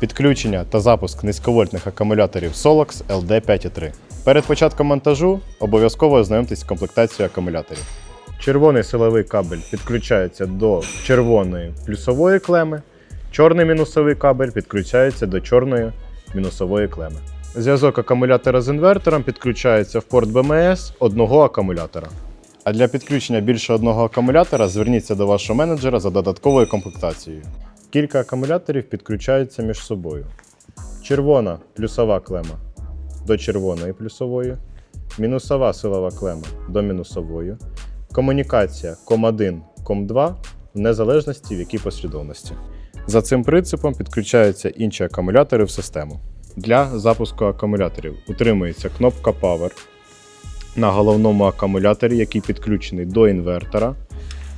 Підключення та запуск низьковольтних акумуляторів Solox LD5.3. Перед початком монтажу обов'язково ознайомтесь з комплектацією акумуляторів. Червоний силовий кабель підключається до червоної плюсової клеми, чорний мінусовий кабель підключається до чорної мінусової клеми. Зв'язок акумулятора з інвертором підключається в порт БМС одного акумулятора. А для підключення більше одного акумулятора зверніться до вашого менеджера за додатковою комплектацією. Кілька акумуляторів підключаються між собою. Червона плюсова клема до червоної плюсової, мінусова силова клема до мінусової, комунікація COM1, COM2 в незалежності в якій послідовності. За цим принципом підключаються інші акумулятори в систему. Для запуску акумуляторів утримується кнопка Power на головному акумуляторі, який підключений до інвертора,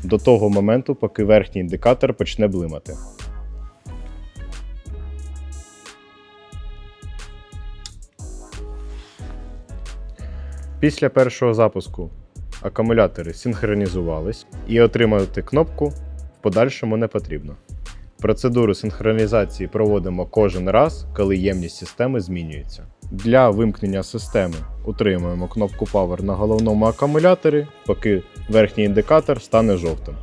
до того моменту, поки верхній індикатор почне блимати. Після першого запуску акумулятори синхронізувались і отримати кнопку в подальшому не потрібно. Процедуру синхронізації проводимо кожен раз, коли ємність системи змінюється. Для вимкнення системи утримуємо кнопку Power на головному акумуляторі, поки верхній індикатор стане жовтим.